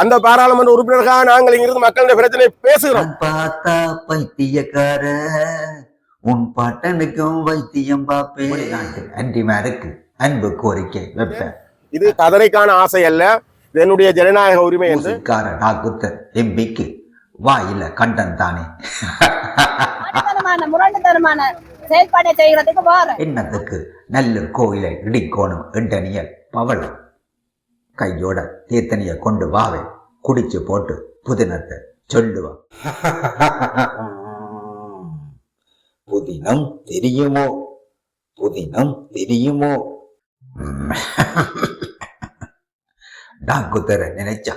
அந்த பாராளுமன்ற உறுப்பினருக்காக நாங்கள் இங்கிருந்து மக்களுடைய பிரச்சனை பேசுகிறோம். பார்த்தா பைத்தியக்கார உன் பாட்டனுக்கும் வைத்தியம் பாப்பே. அன்றிமாருக்கு அன்பு கோரிக்கை வைப்பேன் இது கதனைக்கான ஆசை அல்ல என்னுடைய ஜனநாயக உரிமை என்று. டாக்குத்தர் எம்பிக்கு வாயில கண்டன் தானே. செய்யறதுக்கு போறேன் என்னத்துக்கு? நல்ல கோயிலை இடிக்கோணும் எண்டனியல் பவளம். கையோட தீர்த்தனிய கொண்டு வாவே. குடிச்சு போட்டு புதினத்தை சொல்லுவா. புதினம் தெரியுமோ? புதினம் தெரியுமோ? டாக்குத்தர நினைச்சா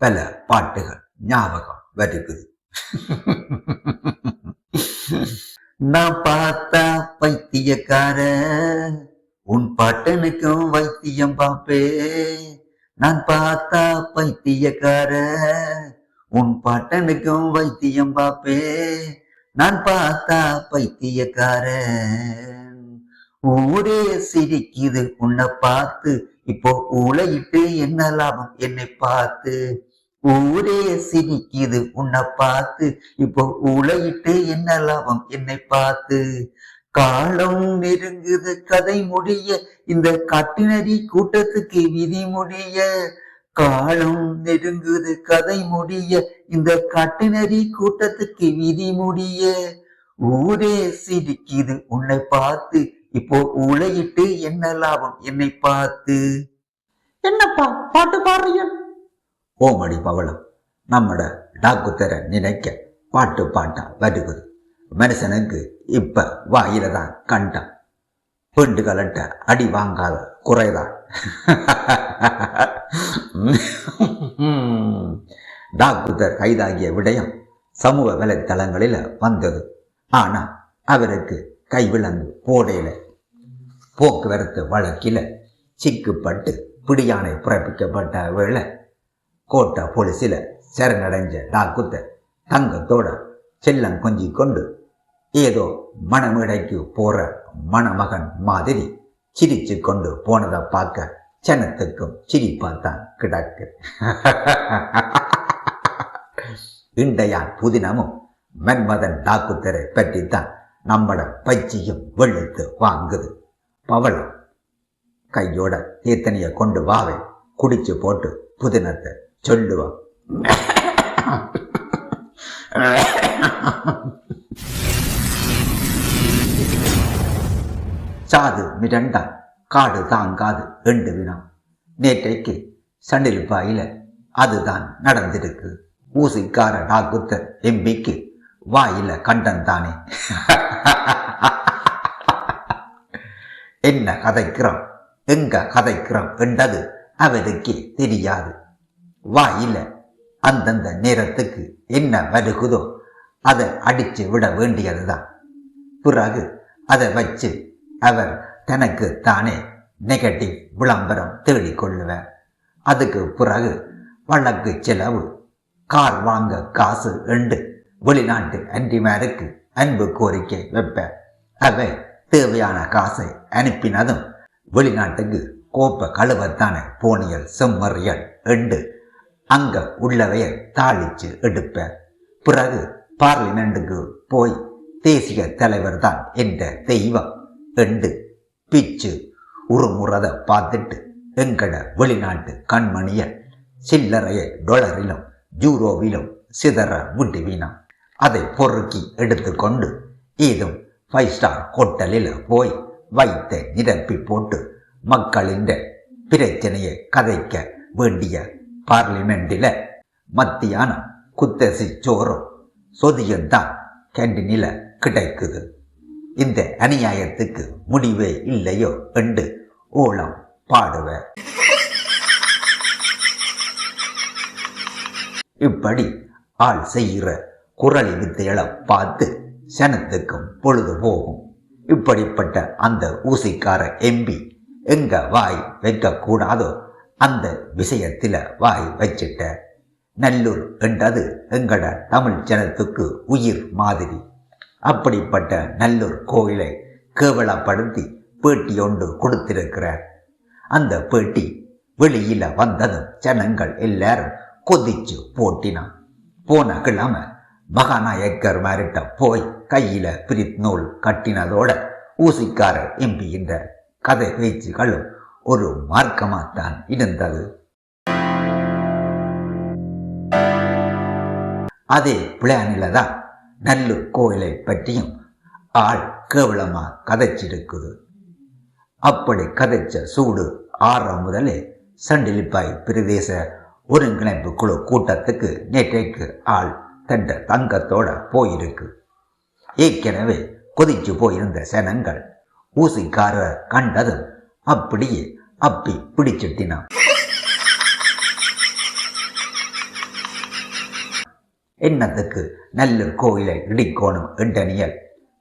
பல பாட்டுகள் ஞாபகம் வருகுது நான் பார்த்தா பைத்தியக்கார உன் பாட்டனுக்கும் வைத்தியம் பாப்பே நான் பார்த்தா பைத்தியக்கார. உன் பாட்டனுக்கும் வைத்தியம் பாப்பே நான் பார்த்தா பைத்தியக்கார. ஊரே சிரிக்குது உன்னை பார்த்து. இப்போ ஊழையிட்டு என்ன லாபம் என்னை பார்த்து? ஊரே சிரிக்குது உன்னை பார்த்து. இப்போ ஊழையிட்டு என்ன லாபம் என்னை பார்த்து? காலம் நெருங்குது கதை முடிய. இந்த காட்டினரி கூட்டத்துக்கு விதி முடிய. காலம் நெருங்குது கதை முடிய. இந்த காட்டினரி கூட்டத்துக்கு விதி முடிய. ஊரே சிரிக்குது உன்னை பார்த்து. இப்போ ஊழையிட்டு என்ன லாபம் என்னை பார்த்து? என்னப்பா பாட்டு பாடுறீங்க? ஓமடி பவளம் நம்மட டாக்குத்தர நினைக்க. பாட்டு பாட்டா வருகுது. மனுஷனுக்கு இப்ப வாயில தான் கண்டான் பெண்டு கலட்ட அடி வாங்காத குறைதான். டாக்குதர் கைதாகிய விடயம் சமூக வலைத்தளங்களில் வந்தது. ஆனால் அவருக்கு கைவிலங்கு போடையில் போக்குவரத்து வழக்கில் சிக்குப்பட்டு பிடியானை பிறப்பிக்கப்பட்ட வேளை கோட்டை போலீஸில் சரணடைஞ்ச டாக்குத்தர் தங்கத்தோட செல்லம் கொஞ்சி கொண்டு ஏதோ மணமேடைக்கு போற மணமகன் மாதிரி சிரிச்சு கொண்டு போனதை பார்க்க சனத்துக்கும் சிரிப்பாத்தான் கிடக்கு. இண்டையான் புதினமும் மன்மதன் தாக்குத்தரை பற்றித்தான் நம்மட பச்சியும் வெளுத்து வாங்குது. பவளம் கையோட தீர்த்தனிய கொண்டு வாவே குடிச்சு போட்டு புதினத்தை சொல்லுவான் சாது மிரண்டா காடு தாங்காது எண்டு வினா. நேற்றைக்கு சண்டில் பாயில அதுதான் நடந்திருக்கு. ஊசிக்கார டாக்குத்தர் எம்பிக்கு வாயில கண்டன் தானே. என்ன கதைக்கிறோம்? எங்க கதைக்கிறோம் என்றது அவருக்கே தெரியாது. வாயில அந்தந்த நேரத்துக்கு என்ன வருகுதோ அதை அடிச்சு விட வேண்டியதுதான். பிறகு அதை வச்சு அவர் தனக்கு தானே நெகட்டிவ் விளம்பரம் தேடிக்கொள்ளுவார் அதுக்கு பிறகு வழக்கு செலவு கார் வாங்க காசு என்று வெளிநாட்டு அன்றிமாருக்கு அன்பு கோரிக்கை வைப்பேன் அவை தேவையான காசை அனுப்பினதும் வெளிநாட்டுக்கு கோப்ப கழுவத்தான போனியல் செம்மறியல் என்று அங்க உள்ளவையை தாளிச்சு எடுப்பேன் பிறகு பார்லிமெண்ட்டுக்கு போய் தேசிய தலைவர் தான் என்ற தெய்வம். என்று பிச்சு உருமுறத பார்த்துட்டு எங்கட வெளிநாட்டு கண்மணிய சில்லறைய டொலரிலும் ஜூரோவிலும் சிதற விட்டுவினான் அதை பொறுக்கி எடுத்துக்கொண்டு ஏதும் ஃபைவ் ஸ்டார் ஹோட்டலில் போய் வைத்த நிரப்பி போட்டு மக்களின் பிரச்சனையை கதைக்க வேண்டிய பார்லிமெண்டில் மத்தியானம் குத்தசி சோறும் சொதியம்தான் கேண்டீனில் கிடைக்குது. இந்த அநியாயத்துக்கு முடிவே இல்லையோ என்று ஓலம் பாடுவர் இப்படி ஆள் செய்கிற குரல் வித்தைகளை பார்த்து சனத்துக்கும் பொழுது போகும். இப்படிப்பட்ட அந்த ஊசிக்கார எம்பி எங்க வாய் வைக்கக்கூடாதோ அந்த விஷயத்தில் வாய் வச்சிட்ட. நல்லூர் என்றது எங்கட தமிழ் ஜனத்துக்கு உயிர் மாதிரி. அப்படிப்பட்ட நல்லூர் கோயிலை கேவலப்படுத்தி பேட்டி ஒன்று கொடுத்திருக்கிறார். அந்த பேட்டி வெளியில வந்ததும் ஜனங்கள் எல்லாரும் கொதிச்சு போட்டினான். போன கிழமை மகாநாயக்கர் மாரிட்ட போய் கையில பிரித் நூல் கட்டினதோட ஊசிக்கார எம்பி என்ற கதை பேச்சுகளும் ஒரு மார்க்கமாத்தான் இருந்தது. அதே பிளானில தான் நல்லூர் கோயிலை பற்றியும் ஆள் கேவலமா கதைச்சிருக்குது. அப்படி கதைச்ச சூடு ஆறாம் முதலே சண்டிலிப்பாய் பிரதேச ஒருங்கிணைப்பு குழு கூட்டத்துக்கு நேற்றைக்கு ஆள் தண்ட தங்கத்தோட போயிருக்கு. ஏற்கனவே கொதிச்சு போயிருந்த சனங்கள் ஊசிக்காரர் கண்டதும் அப்படியே அப்பி பிடிச்சிட்டினான். என்னத்துக்கு? நல்ல கோயிலை இடிக்கோணும் என்றனியல்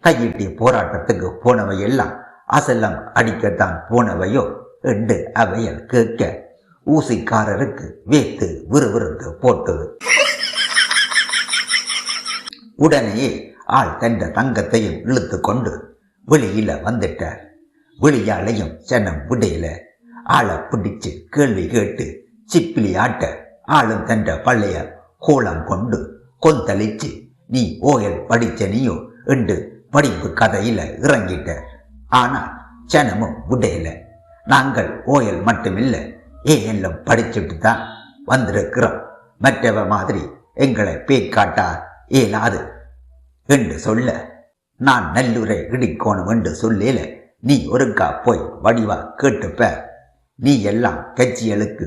கையிட்டிய போராட்டத்துக்கு போனவை எல்லாம் அசலம் அடிக்கத்தான் போனவையோ என்று அவையல் கேட்க ஊசிக்காரருக்கு வேத்து விறுவிறுத்து போட்டது. உடனே ஆள் தந்த தங்கத்தையும் இழுத்து கொண்டு வெளியில வந்துட்டார். வெளியாலையும் சனம் விடையில ஆளை பிடிச்சு கேள்வி கேட்டு சிப்பிலி ஆட்ட ஆளும் தண்ட பழைய கோலம் கொண்டு கொந்தளிச்சு நீ ஓயல் படிச்ச நீயோ என்று படிப்பு கதையில இறங்கிட்ட. ஆனால் சனமும் விடையில நாங்கள் ஓயல் மட்டுமில்லை ஏஎல்லும் படிச்சுட்டு தான் வந்திருக்கிறோம். மற்றவ மாதிரி எங்களை பேய்காட்டா இயலாது. என்று சொல்ல நான் நல்லுரை இடிக்கோணும் என்று சொல்லல நீ ஒருக்கா போய் வடிவா கேட்டுப்ப. நீ எல்லாம் கட்சிகளுக்கு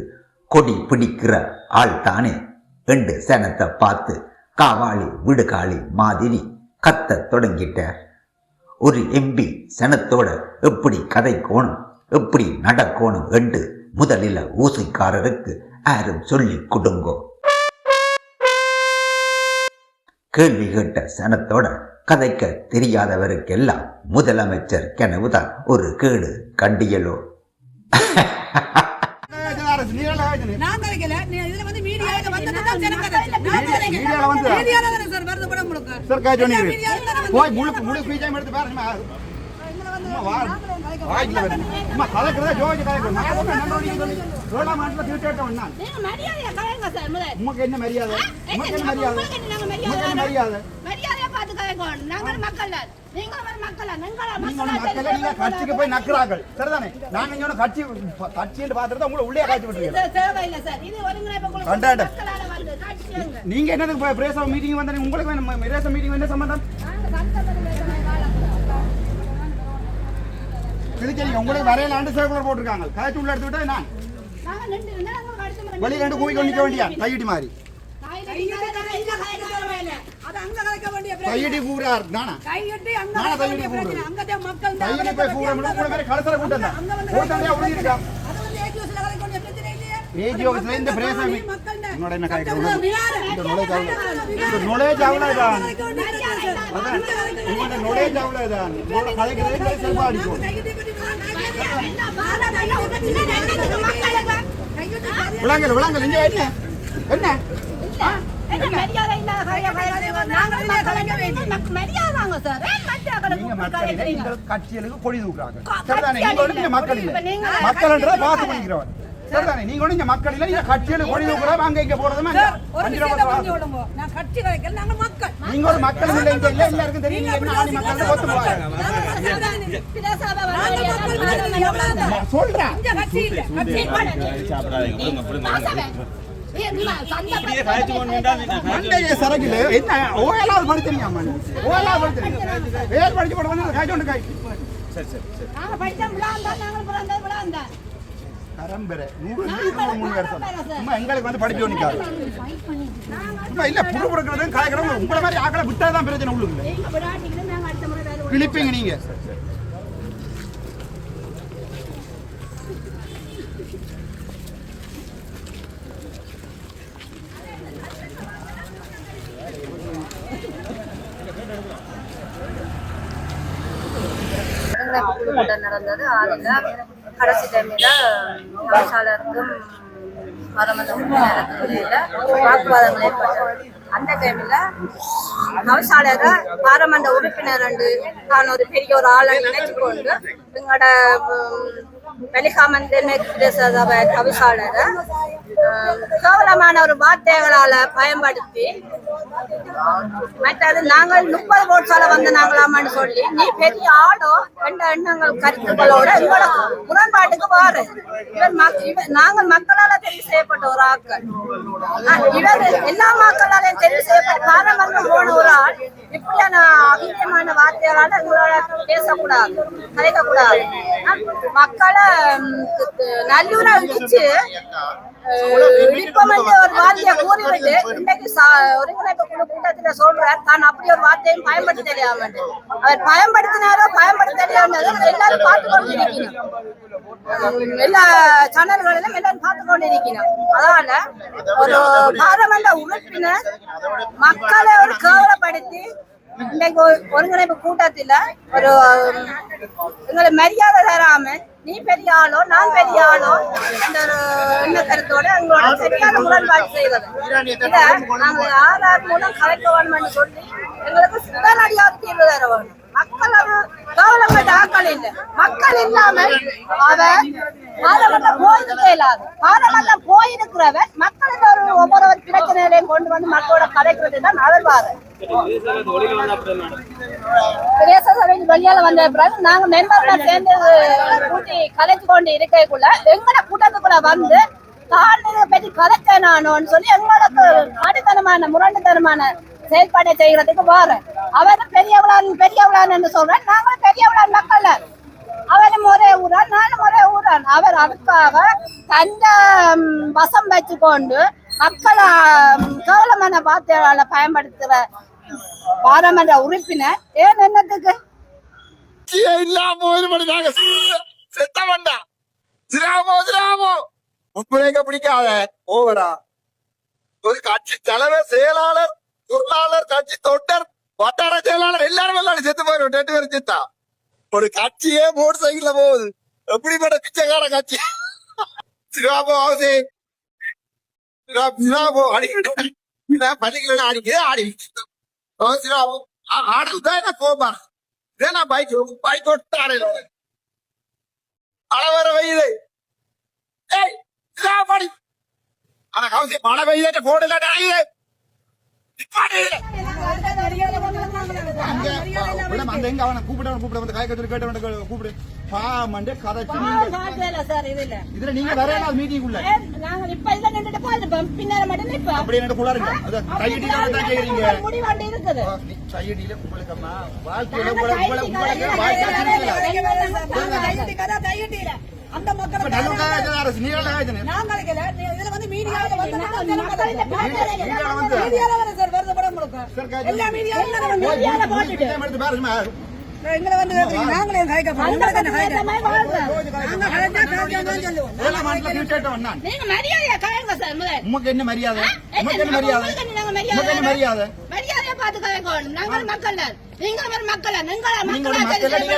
கொடி பிடிக்கிற ஆள் தானே என்று சனத்தை பார்த்து காவாளி விடுகாளி மாதிரி கத்த தொடங்கிட்டார். ஒரு எம்பி சனத்தோட எப்படி கதைக்கோணும் எப்படி நடக்கணும் என்று முதலில் ஊசிக்காரருக்கு யாரும் சொல்லி கொடுங்கோ. கேள்வி கேட்ட சனத்தோட கதைக்க தெரியாதவருக்கெல்லாம் முதலமைச்சர் கனவுதான் ஒரு கேடு கண்டியலோ. நான் கதைக்கல நீ இதுல வந்து தான் தானே தானே மரியாதை? மரியாதை உங்களுக்கு என்ன நாங்க என்ன மரியாதை கட்சிக்கு போய் நக்குறார்கள். சரிதானே? நாங்க இங்க கட்சி கட்சி என்று பார்த்துட்டு உங்களை உள்ளே காய்ச்சி விட்டுருக்கீங்க நீங்க என்னதுக்கு பிரேச மீட்டிங் வந்தீங்க? உங்களுக்கு பிரேச மீட்டிங் என்ன சம்பந்தம்? கிழிச்சீங்க உங்களுக்கு வரையில ஆண்டு சர்க்குலர் போட்டிருக்காங்க. காய்ச்சி உள்ள எடுத்து விட்டா நான் வெளியில ரெண்டு கூவி கொண்டு நிக்க வேண்டியா? கையிட்டி மாதிரி கையில கையில கலைக்க கையிட்டி கூறார் நானா? அங்க மக்கள் போய் இருக்கா அது வந்து கலைக்க வேண்டிய பிரச்சனை இல்லையே. இந்த என்ன இந்த. அதான். கலைக்கிறதே விளங்கல் விளங்கல் இங்க என்ன? என்ன? மக்கள் மக்கள் கட்சிகளுக்கு கொடி தூக்குறாங்க. சரிதானே? நீங்க ஒண்ணு இங்க மக்கள் இல்லை. நீங்க மக்கள்ன்றத பார்த்து பண்ணிக்கிறவன் சரிதானே? நீங்க ஒண்ணு இங்க மக்கள் இல்லை. நீங்க கட்சிகளுக்கு கொடி தூக்குறோம் அங்க இங்க போறதுமா மக்கள். ஒரு மக்கள் இல்லை. இங்க இல்லை எல்லாருக்கும் தெரியும். ஆணி மக்கள். ஒத்து மக்கள். மக்கள் சொல்றேன். சரக்குல என்ன ஓயலாவது படுத்துறீங்க அம்மா ஓயலாவது படுத்துறீங்க வேல் படிச்சு போட வந்து காய்ச்சி ஒன்று காய் கரம்பரை. நூறு நூறு மூணு வருஷம் சும்மா எங்களுக்கு வந்து படிச்சு ஒன்றிக்காது சும்மா இல்ல புடு புடுக்கிறது காய்க்கிறவங்க உங்களை மாதிரி ஆக்களை விட்டா தான் பிரச்சனை உள்ளுக்குள்ள. கிழிப்பீங்க நீங்க ஒருங்கிணைப்பு கூட்டம் அதில் கடைசி டைமில் தவிசாளருக்கும் மரமந்த வாக்குவாதங்கள் ஏற்பட்டது அந்த டைமில் தவிசாளரை பாராமன்ற உறுப்பினர் ரெண்டு நான் ஒரு பெரிய ஒரு ஆளை நினைச்சு கொண்டு எங்களோட உம், பிரதேச கேவலமான ஒரு வார்த்தைகளால பயன்படுத்தி மற்றது நாங்கள் முப்பது கோட்டால வந்த நாங்களாமான்னு சொல்லி நீ பெரிய ஆளோ என்ற எண்ணங்கள் கருத்துக்களோட எங்களோட முரண்பாட்டுக்கு பாரு. இவர் இவர் நாங்கள் மக்களால தெரிவு செய்யப்பட்ட ஒரு ஆட்கள். இவர் எல்லா மக்களாலையும் தெரிவு செய்யப்பட்ட பாரம்பரியம் போன ஒரு ஆள். இப்படியான அகிலமான வார்த்தைகளால எங்களோட பேசக்கூடாது கலைக்கக்கூடாது. மக்களை ம், நல்லூரா இடிச்சு இடிப்பம் என்று ஒரு வார்த்தையை கூறிவிட்டு இன்னைக்கு சா- ஒருங்கிணைப்பு குழு கூட்டத்துல சொல்றார். தான் அப்படி ஒரு வார்த்தையும் பயன்படுத்த தெரியாம அவர் பயன்படுத்தினாரோ பயன்படுத்தலையோன்றது எல்லாரும் பார்த்து கொண்டு இருக்கணும் எல்லா சேனல்களிலும் எல்லாரும் பார்த்து கொண்டு இருக்கணும் அதனால ஒரு பாராளுமன்ற உறுப்பினர் மக்களை ஒரு கேவலப்படுத்தி இன்னைக்கு ஒரு ஒருங்கிணைப்பு கூட்டத்துல ஒரு எங்களை மரியாதை தராம நீ பெரிய ஆளோ நான் பெரிய ஆளோ என்ற ஒரு எண்ண கருத்தோட எங்களோட சரியான முரண்பாடு செய்வது இத நாங்க ஆதார் மூலம் கலைக்க வேணும்னு சொல்லி எங்களுக்கு உடனடியாக தீர்வு தர வேணும். மக்கள் அது ஆக்கள் இல்லை. மக்கள் இல்லாம அவர் பாராளுமன்றம் போயிருக்கே இல்லாது. பாராளுமன்றம் போயிருக்கிறவர் மக்களுக்கு ஒரு ஒவ்வொரு பிரச்சனைகளையும் கொண்டு வந்து மக்களோட கலைக்கிறது தான் அவர் பிரதேச சபைக்கு வெளியால வந்த பிறகு நாங்க மெம்பர்ல சேர்ந்து கூட்டி கலைச்சு கொண்டு இருக்கக்குள்ள எங்கட கூட்டத்துக்குள்ள வந்து தாழ்நிலை பற்றி கலைக்கணும்னு சொல்லி எங்களுக்கு கடித்தனமான முரண்டுத்தனமான செயல்பாட்டை செய்யறதுக்கு வாரு அவரும் பெரியவளான் பெரியவளான் என்று சொல்றேன். நாங்களும் பெரியவளான் மக்கள். அவரும் ஒரே ஊரான் நானும் ஒரே ஊரான் அவர் அதுக்காக தந்த வசம் வச்சு கொண்டு மக்களை ம், கேவலமான வார்த்தைகளை பயன்படுத்துற பாராளுமன்ற உறுப்பினர். ஏன் என்னத்துக்கு? இல்லாம ஒரு மணி நாங்க செத்த வேண்டாம் சிராமோ சிராமோ. முன்புரைக்க பிடிக்காத ஓவரா. ஒரு கட்சி தலைவர் செயலாளர் பொருளாளர் கட்சி தொண்டர் வட்டார செயலாளர் எல்லாரும் எல்லாம் செத்து போயிடும் ரெண்டு பேரும் செத்தா. ஒரு கட்சியே மோட்டர் சைக்கிள்ல போகுது. எப்படிப்பட்ட பிச்சைக்கார கட்சி? சிராமோ அவசே சிராமோ அடிக்கிட்டு பள்ளிகளை அடிக்கிறே ஓ சிராமோ ஆடல் தான் என்ன கோபா இதே பைக் பைக் ஒட்டாரு அளவர வெயிலு ஏய் சாப்பாடு ஆனா கவுசி மழை பெய்யுது போடல டாயே அந்த எங்க அவனை கூப்பிட்டவன் கூப்பிட வந்து காய்கறி கேட்டவன் கூப்பிடு பாமண்டே கதைச்சு இதுல நீங்க வேற மீட்டிங் உள்ள? நாங்க இப்ப இதுல நின்றுட்டு போயிருப்போம் பின்னால மட்டும் நிற்போம் அப்படி என்ன குளாருங்க அது கையடியில தான் கேக்குறீங்க முடிவாண்டு இருக்குது. கையடியில உங்களுக்கு அம்மா வாழ்க்கையில உங்களுக்கு வாழ்க்கை அந்த மக்கள் அரசு நீங்கள இதுல வந்து வந்து மீடியால வந்து சார் வருது படம் எல்லா மீடியாவும் போட்டுட்டு. எங்களை வந்து கேக்குறீங்க. நாங்களே என்ன நாங்க சொல்லுவோம். நீங்க மரியாதையா கலைங்க சார் உமக்கு மரியாதை? உமக்கு என்ன மரியாதை? உமக்கு என்ன மரியாதையா பார்த்து கலைக்கணும் நாங்கள் மக்கள் தான்.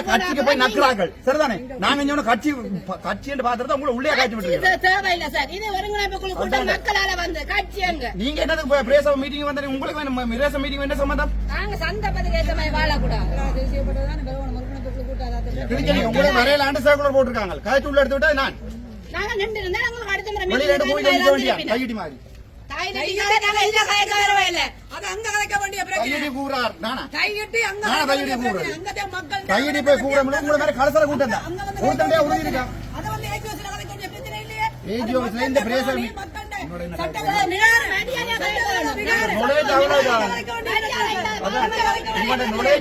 கட்சிக்கு போய் நக்குறார்கள் சரிதானே? நாங்க இங்க ஒண்ணு கட்சி கட்சி என்று பாத்துட்டு உங்களை உள்ளே காட்சி விட்டுருக்கோம். இது தேவையில்லை சார். இது ஒருங்கிணைப்பு குழு கூட்டம் மக்களால வந்து கட்சி எங்க? நீங்க பிரேச மீட்டிங் வந்து உங்களுக்கு வேணும் பிரேச மீட்டிங் என்ன சம்பந்தம் நாங்க சந்த பதில் ஏற்ற மாதிரி வாழக்கூடாது. உங்களை வரையில ஆண்டு போட்டிருக்காங்க. காய்ச்சி உள்ள எடுத்து விட்டா நான்? நாங்க நின்று இருந்தா அடுத்த முறை வெளியில போய் மாதிரி கையடி போய் கூற முடியும் உங்களை மாதிரி கலசல கூட்டம் தான் உறுதி இருக்கா? ஏஜிஓ இந்த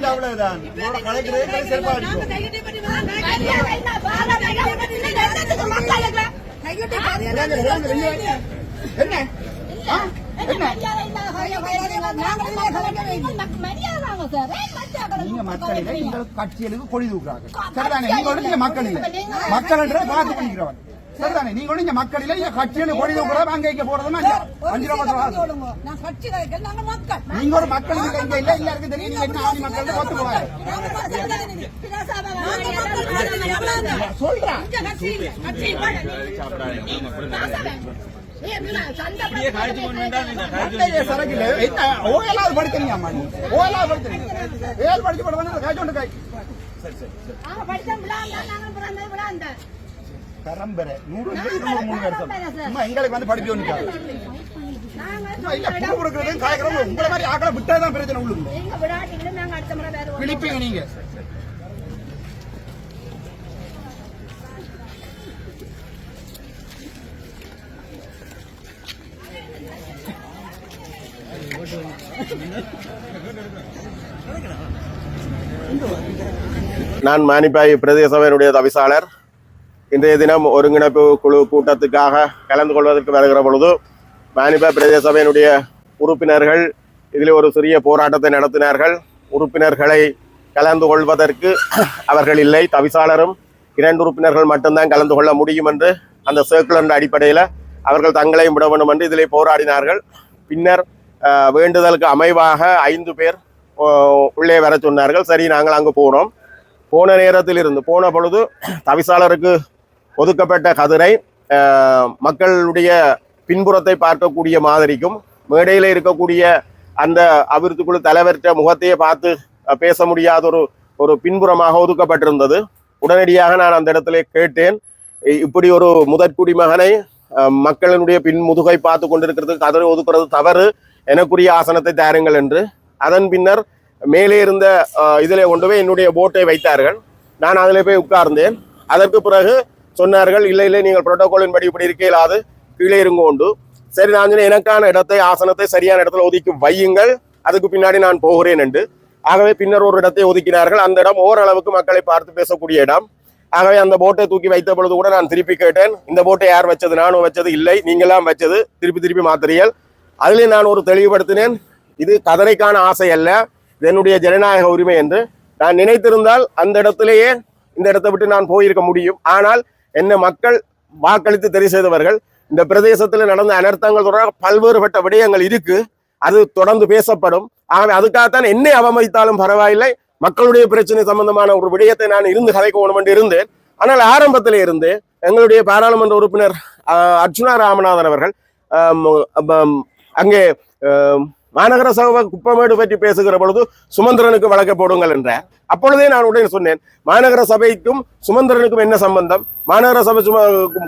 அவ்வளவுதான் கலைக்கிறதே சிறப்பா இருக்கும் வெளியே. என்ன ஆ? என்ன நீங்க மக்கள் இல்லை உங்களுக்கு கட்சிகளுக்கு கொடி தூக்குறாங்க. சரிதானே? நீங்க ஒழுங்க மக்கள் இல்லை மக்கள் பார்த்து பண்ணிக்கிறவன் சரிதானே? நீங்க ஒழுங்க மக்கள் இல்லை நீங்க கட்சிகளுக்கு கொடி தூக்குறோம் அங்க இங்க போறதுன்னா அஞ்சு ரூபா பத்து ரூபா நான் கட்சி கலைக்க நாங்க மக்கள் நீங்க ஒரு மக்கள் இங்க இங்க இல்ல எல்லாருக்கும் தெரியும். நீங்க என்ன ஆதி மக்கள் ஒத்து போவாங்க சொல்றேன் ஏழு படிச்சு போட வந்து காய்ச்சி கொண்டு காய். பரம்பரை. நூறு இருநூறு மூணு வருஷம் சும்மா எங்களுக்கு வந்து சும்மா இல்ல புண்ணு கொடுக்கறது காய்க்கிறோம் உங்களை மாதிரி ஆக்களை விட்டாதான் பிரச்சனை உள்ளுங்க விளையாட்டுகளும் நாங்க அடுத்த முறை வேற பிடிப்பீங்க நீங்க நான் மானிப்பாய் பிரதேச சபையினுடைய தவிசாளர். இன்றைய தினம் ஒருங்கிணைப்பு குழு கூட்டத்துக்காக கலந்து கொள்வதற்கு வருகிற பொழுது மானிப்பாய் பிரதேச சபையினுடைய உறுப்பினர்கள் இதில் ஒரு சிறிய போராட்டத்தை நடத்தினார்கள். உறுப்பினர்களை கலந்து கொள்வதற்கு அவர்கள் இல்லை தவிசாளரும் இரண்டு உறுப்பினர்கள் மட்டும்தான் கலந்து கொள்ள முடியும் என்று அந்த சர்க்குலர் அடிப்படையில் அவர்கள் தங்களையும் விட வேண்டும் என்று இதிலே போராடினார்கள். பின்னர் வேண்டுதலுக்கு அமைவாக ஐந்து பேர் உள்ளே வர சொன்னார்கள். சரி நாங்கள் அங்கு போனோம். போன நேரத்தில் இருந்து போன பொழுது தவிசாளருக்கு ஒதுக்கப்பட்ட கதிரை மக்களுடைய பின்புறத்தை பார்க்கக்கூடிய மாதிரிக்கும் மேடையில் இருக்கக்கூடிய அந்த அபிவிருத்தி குழு தலைவர்கிட்ட முகத்தையே பார்த்து பேச முடியாத ஒரு ஒரு பின்புறமாக ஒதுக்கப்பட்டிருந்தது. உடனடியாக நான் அந்த இடத்துல கேட்டேன். இப்படி ஒரு முதற்குடி மகனை மக்களினுடைய பின் முதுகை பார்த்து கொண்டிருக்கிறது கதிரை ஒதுக்குறது தவறு. எனக்குரிய ஆசனத்தை தாருங்கள் என்று. அதன் பின்னர் மேலே இருந்த இதில் கொண்டு போய் என்னுடைய போட்டை வைத்தார்கள். நான் அதில் போய் உட்கார்ந்தேன். அதற்கு பிறகு சொன்னார்கள் இல்லை இல்லை நீங்கள் புரோட்டோகாலின் படி இப்படி இருக்கையிலாது. கீழே இருங்க உண்டு சரி நான் சொன்னேன், எனக்கான இடத்தை ஆசனத்தை சரியான இடத்துல ஒதுக்கி வையுங்கள். அதுக்கு பின்னாடி நான் போகிறேன் என்று. ஆகவே பின்னர் ஒரு இடத்தை ஒதுக்கினார்கள். அந்த இடம் ஓரளவுக்கு மக்களை பார்த்து பேசக்கூடிய இடம். ஆகவே அந்த போட்டை தூக்கி வைத்த பொழுது கூட நான் திருப்பி கேட்டேன் இந்த போட்டை யார் வச்சது? நானும் வச்சது இல்லை. நீங்களாம் வச்சது. திருப்பி திருப்பி மாத்திரியல் அதிலே நான் ஒரு தெளிவுபடுத்தினேன். இது கதனைக்கான ஆசை அல்ல. என்னுடைய ஜனநாயக உரிமை என்று. நான் நினைத்திருந்தால் அந்த இடத்திலேயே இந்த இடத்தை விட்டு நான் போயிருக்க முடியும். ஆனால் என்ன மக்கள் வாக்களித்து தெரிவு செய்தவர்கள் இந்த பிரதேசத்தில் நடந்த அனர்த்தங்கள் தொடர்பாக பல்வேறுபட்ட விடயங்கள் இருக்கு. அது தொடர்ந்து பேசப்படும். ஆகவே அதுக்காகத்தான் என்னை அவமதித்தாலும் பரவாயில்லை. மக்களுடைய பிரச்சனை சம்பந்தமான ஒரு விடயத்தை நான் இருந்து கதைக்க வேணும் என்று இருந்தேன். ஆனால் ஆரம்பத்தில் இருந்து எங்களுடைய பாராளுமன்ற உறுப்பினர் அர்ஜுனா அர்ச்சுனா ராமநாதன் அவர்கள் அங்கே மாநகர சபை குப்பமேடு பற்றி பேசுகிற பொழுது சுமந்திரனுக்கு வழக்க போடுங்கள் என்றார். அப்பொழுதே நான் உடனே சொன்னேன் மாநகர சபைக்கும் சுமந்திரனுக்கும் என்ன சம்பந்தம்? மாநகர சபை சும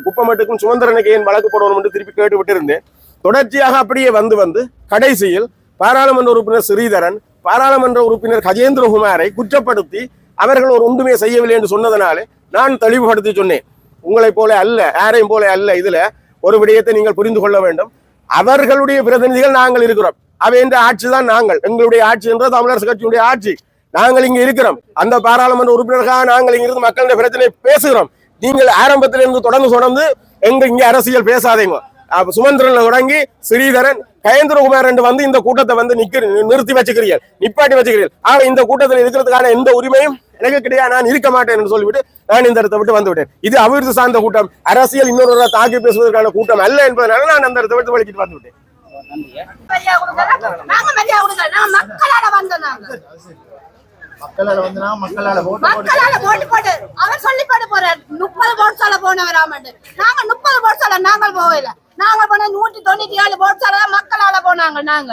குப்பமேட்டுக்கும் சுமந்திரனுக்கு ஏன் வழக்கு போடணும் என்று திருப்பி கேட்டுவிட்டு இருந்தேன் தொடர்ச்சியாக அப்படியே வந்து வந்து கடைசியில் பாராளுமன்ற உறுப்பினர் ஸ்ரீதரன் பாராளுமன்ற உறுப்பினர் கஜேந்திரகுமாரை குற்றப்படுத்தி அவர்கள் ஒரு ஒன்றுமே செய்யவில்லை என்று சொன்னதனாலே நான் தெளிவுபடுத்தி சொன்னேன். உங்களைப் போல அல்ல யாரையும் போல அல்ல இதுல ஒரு விடயத்தை நீங்கள் புரிந்து கொள்ள வேண்டும். அவர்களுடைய பிரதிநிதிகள் நாங்கள் இருக்கிறோம். அவைன்ற ஆட்சி தான் நாங்கள். எங்களுடைய ஆட்சி என்ற தமிழரசு கட்சியுடைய ஆட்சி. நாங்கள் இங்க இருக்கிறோம். அந்த பாராளுமன்ற உறுப்பினர்களாக நாங்கள் இங்கிருந்து மக்களுடைய பிரச்சனை பேசுகிறோம். நீங்கள் ஆரம்பத்திலிருந்து தொடர்ந்து தொடர்ந்து எங்க இங்க அரசியல் பேசாதீங்க. சுமந்திரன் சுமந்திரன்ல தொடங்கி ஸ்ரீதரன் கயந்திரகுமார் என்று வந்து இந்த கூட்டத்தை வந்து நிக்க நிறுத்தி வச்சுக்கிறீர்கள். நிப்பாட்டி வச்சுக்கிறீர்கள். ஆக இந்த கூட்டத்தில் இருக்கிறதுக்கான எந்த உரிமையும் எனக்கு கிடையாது நான் இருக்க மாட்டேன் என்று சொல்லிவிட்டு நான் இந்த இடத்தை விட்டு வந்து விட்டேன். இது அபிவிருத்தி சார்ந்த கூட்டம். அரசியல் இன்னொரு தாக்கி பேசுவதற்கான கூட்டம் அல்ல என்பதனால நான் அந்த இடத்தை விட்டு வலிக்கிட்டு வந்து விட்டேன். மக்களால வந்து மக்களால மக்களால ஓட்டு போட்டு அவர் சொல்லி போட்டு போறார். முப்பது போட்ஸால போனவர் ஆமாண்டு நாங்க முப்பது போட்ஸால நாங்கள் போகல. நாங்க போன நூற்றி தொண்ணூத்தி ஏழு போட்ஸால மக்களால போனாங்க நாங்க.